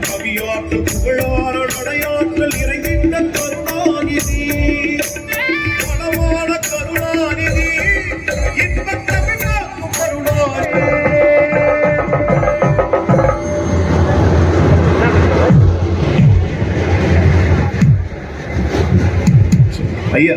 பெரிதான கவியாற்றல் நடையாற்றல் இறைகின்ற கருணாநிதி. பலமான கருணாநிதி. கருணாநிதி. ஐயா.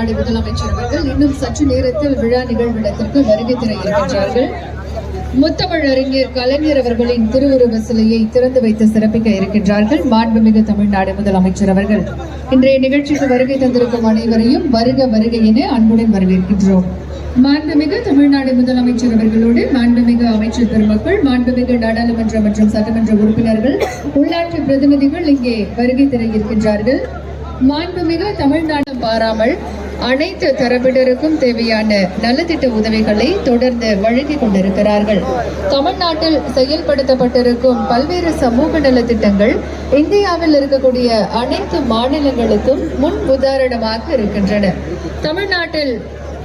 தமிழ்நாடு முதலமைச்சர் அவர்கள் இன்னும் சற்று நேரத்தில் விழா நிகழ்விடத்திற்கு வருகை தர இருக்கின்றார்கள். முத்தமிழ் அறிஞர் கலைஞர் அவர்களின் திருவுருவ சிலையை திறந்து வைத்து சிறப்பிக்க இருக்கின்றார்கள். மாண்புமிகு தமிழ்நாடு முதலமைச்சர் அவர்கள். இன்றைய நிகழ்ச்சிக்கு வருகை தந்திருக்கும் அனைவரையும் வருக வருக என அன்புடன் வரவேற்கின்றோம். மாண்புமிகு தமிழ்நாடு முதலமைச்சர் அவர்களோடு மாண்புமிகு அமைச்சர் பெருமக்கள் மாண்புமிகு நாடாளுமன்ற மற்றும் சட்டமன்ற உறுப்பினர்கள் உள்ளாட்சி பிரதிநிதிகள் இங்கே வருகை தர இருக்கின்றார்கள். மாண்புமிகு தமிழ்நாடு பாராமல் அனைத்து தரப்பினருக்கும் தேவையான நலத்திட்ட உதவிகளை தொடர்ந்து வழங்கிக் கொண்டிருக்கிறார்கள். தமிழ்நாட்டில் செயல்படுத்தப்பட்டிருக்கும் பல்வேறு சமூக நலத்திட்டங்கள் இந்தியாவில் இருக்கக்கூடிய அனைத்து மாநிலங்களுக்கும் முன் உதாரணமாக இருக்கின்றன. தமிழ்நாட்டில்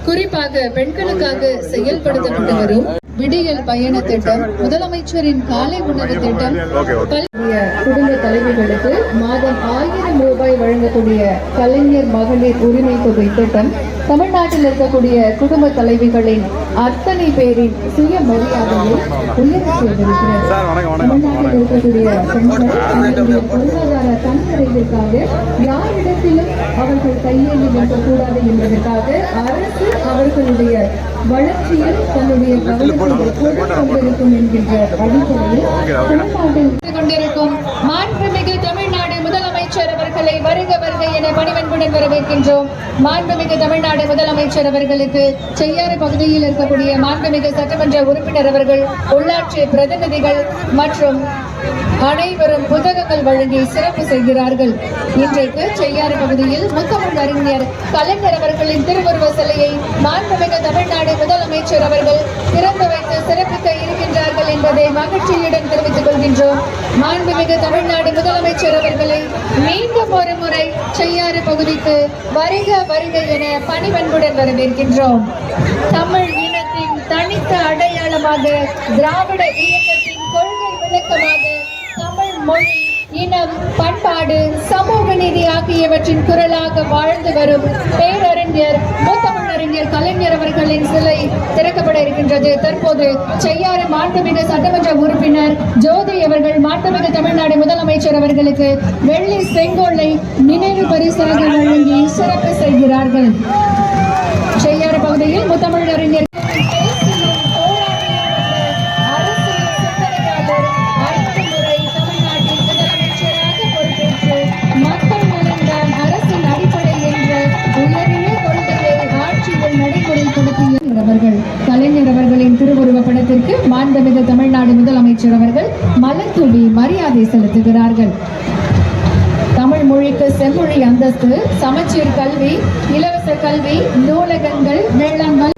குறிப்பாக பெண்களுக்காக செயல்படுத்தப்பட்டு வரும் விடியல் பயண திட்டம் முதலமைச்சரின் காலை உணவு திட்டம் குடும்ப தலைவிகளுக்கு மாதம் ஆயிரம் ரூபாய் வழங்கக்கூடிய கலைஞர் மகளிர் உரிமை தொகை திட்டம் தமிழ்நாட்டில் இருக்கக்கூடிய குடும்ப தலைவிகளின் அத்தனை பேரின் சுய மரியாதையை உயர்த்தி செய்திருக்கிறது தமிழ்நாட்டில் இருக்கக்கூடிய பெண்கள் தங்களுடைய பொருளாதார தன்னிறைவிற்காக யாரிடத்திலும் அவர்கள் கையேந்தி நிற்கக்கூடாது என்பதற்காக அரசு அவர்களுடைய வளர்ச்சியில் தன்னுடைய கவனத்தை கொண்டிருக்கும் என்கின்ற அடிப்படையில் தமிழ்நாட்டில் கொண்டிருக்கும் மாண்புமிகு தமிழ்நாடு முதலமைச்சர் அவர்களை வருக வருக என பணிவன்புடன் வரவேற்கின்றோம். மாண்புமிகு தமிழ்நாடு முதலமைச்சர் அவர்களுக்கு செய்யாறு பகுதியில் இருக்கக்கூடிய மாண்புமிகு சட்டமன்ற உறுப்பினர் அவர்கள் உள்ளாட்சி பிரதிநிதிகள் மற்றும் அனைவரும் புத்தகங்கள் வழங்கி சிறப்பு செய்கிறார்கள். இன்றைக்கு செய்யாறு பகுதியில் முத்தமிழ் அறிஞர் கலைஞர் அவர்களின் திருவுருவ சிலையை மாண்புமிகு தமிழ்நாடு முதலமைச்சர் அவர்கள் திறந்து வைத்து சிறப்பிக்க இருக்கின்றார்கள் என்பதை மகிழ்ச்சியுடன் கொள்கின்றோம் மாண்புமிகு தமிழ்நாடு முதலமைச்சர் அவர்களை மீண்டும் ஒரு முறை செய்யாறு பகுதிக்கு வருக வருக என பணிவன்புடன் வரவேற்கின்றோம். தமிழ் இனத்தின் தனித்த அடையாளமாக திராவிட இயக்கத்தின் கொள்கை விளக்கமாக தமிழ் மொழி இனம் பண்பாடு சமூக நீதி ஆகியவற்றின் குரலாக வாழ்ந்து வரும் பேரறிஞர் முத்தமிழறிஞர் கலைஞர் அவர்களின் சிலை திறக்கப்பட இருக்கின்றது. தற்போது செய்யாறு மாண்புமிகு சட்டமன்ற உறுப்பினர் ஜோதி அவர்கள் மாண்புமிகு தமிழ்நாடு முதலமைச்சர் அவர்களுக்கு வெள்ளி செங்கோலை நினைவு பரிசாக வழங்கி சிறப்பு செய்கிறார்கள். செய்யாறு பகுதியில் முத்தமிழறிஞர் மாண்புமிகு தமிழ்நாடு முதலமைச்சர் அவர்கள் மலர் தூவி மரியாதை செலுத்துகிறார்கள். தமிழ் மொழிக்கு செம்மொழி அந்தஸ்து சமச்சீர் கல்வி இலவச கல்வி நூலகங்கள் வேளாண்மை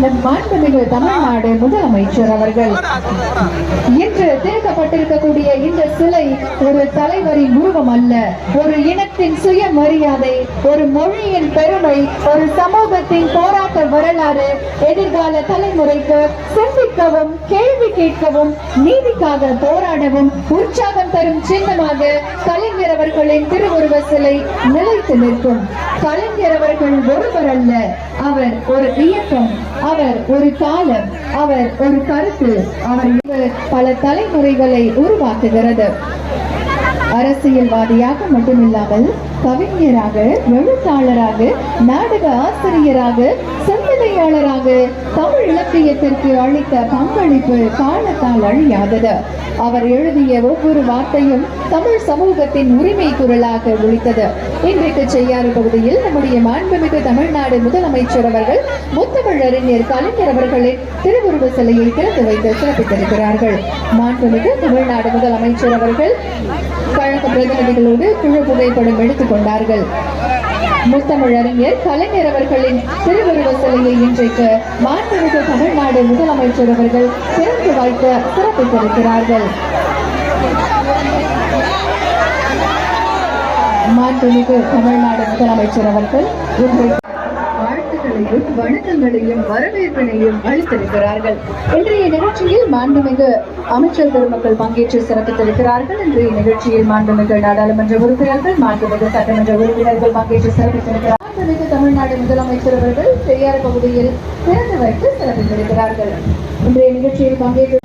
நம் மாண்புமிகு தமிழ்நாடு முதலமைச்சர் அவர்கள். இன்று திறக்கப்பட்டிருக்கக்கூடிய இந்த சிலை ஒரு தலைவரின் உருவம் அல்ல ஒரு இனத்தின் சுய மரியாதை ஒரு மொழியின் பெருமை ஒரு சமூகத்தின் போராட்ட வரலாறு எதிர்கால தலைமுறைக்கு சிந்திக்கவும் கேள்வி கேட்கவும் நீதிக்காக போராடவும் உற்சாகம் தரும் சின்னமாக கலைஞர் அவர்களின் திருவுருவ சிலை நிலைத்து நிற்கும். கலைஞர் அவர்கள் ஒருவர் அல்ல அவர் ஒரு இயக்கம் அவர் ஒரு காலம் அவர் ஒரு கருத்து அவர் பல தலைமுறைகளை உருவாக்குகிறது. அரசியல்வாதியாக மட்டுமில்லாமல் கவிஞராக எழுத்தாளராக நாடக ஆசிரியராக சிந்தனையாளராக தமிழ் இலக்கியத்திற்கு அளித்த பங்களிப்பு காலத்தால் அழியாதது. அவர் எழுதிய ஒவ்வொரு வார்த்தையும் தமிழ் சமூகத்தின் உரிமை குரலாக ஒழித்தது இன்றைக்கு செய்யாறு பகுதியில் நம்முடைய மாண்புமிகு தமிழ்நாடு முதலமைச்சர் அவர்கள் முத்தமிழறிஞர் கலைஞர் அவர்களின் திருவுருவ சிலையை திறந்து வைத்து சிறப்பித்திருக்கிறார்கள். மாண்புமிகு தமிழ்நாடு முதலமைச்சர் அவர்கள் கழக பிரதிநிதிகளோடு குழு புகைப்படம் எடுத்துக் கொண்டார்கள். முத்தமிழறிஞர் கலைஞர் அவர்களின் திருவுருவ சிலையை இன்றைக்கு மாண்புமிகு தமிழ்நாடு முதலமைச்சர் அவர்கள் திறந்து வைத்து சிறப்பித்திருக்கிறார்கள். மாண்புமிகு தமிழ்நாடு முதலமைச்சர் அவர்கள் இன்றைக்கு வாழ்த்துக்களையும் வணக்கங்களையும் வரவேற்பினையும் அளித்திருக்கிறார்கள். இன்றைய நிகழ்ச்சியில் மாண்புமிகு அமைச்சர் பெருமக்கள் பங்கேற்று சிறப்பித்திருக்கிறார்கள். இன்றைய நிகழ்ச்சியில் மாண்புமிகு நாடாளுமன்ற உறுப்பினர்கள் மாண்புமிகு சட்டமன்ற உறுப்பினர்கள் பங்கேற்று சிறப்பித்திருக்கிறார்கள். மாண்புமிகு தமிழ்நாடு முதலமைச்சர் அவர்கள் பெரியார் பகுதியில் திறந்து வைத்து சிறப்பித்திருக்கிறார்கள். இன்றைய நிகழ்ச்சியில் பங்கேற்று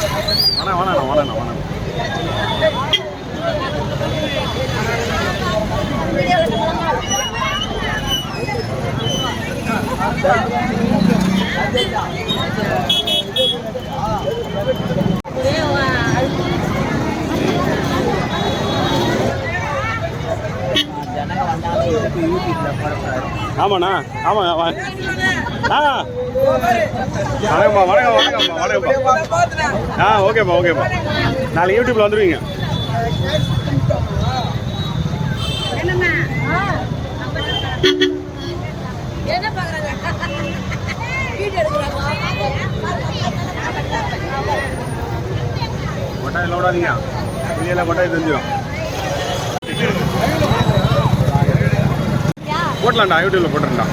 வீசு. வணக்கம் வணக்கம் வணக்கம் வணக்கம் ஆமாண்ணா ஆமாம் ஆமாம் ஆ. வணக்கம்ப்பா வணக்கம் வணக்கம்ப்பா வணக்கம்ப்பா ஆ ஓகேப்பா ஓகேப்பா நாளைக்கு யூடியூப்பில் வந்துடுவீங்க கொட்டாய் வெளியில் கொட்டாய் தெரிஞ்சிடும் போட்டலாம்டா யூடியூப்பில் போட்டுருண்டா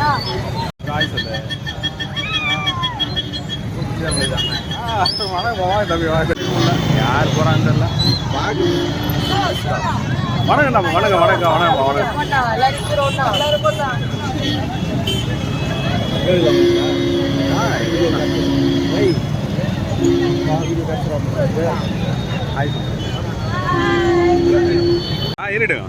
காய் ஆ, தம்பி வாங்க யார் போகிறான்னு தெரியல வணக்கம்டா வணக்கம். வணக்கம் வணக்கம். வணக்கம். ஆ இருடுங்க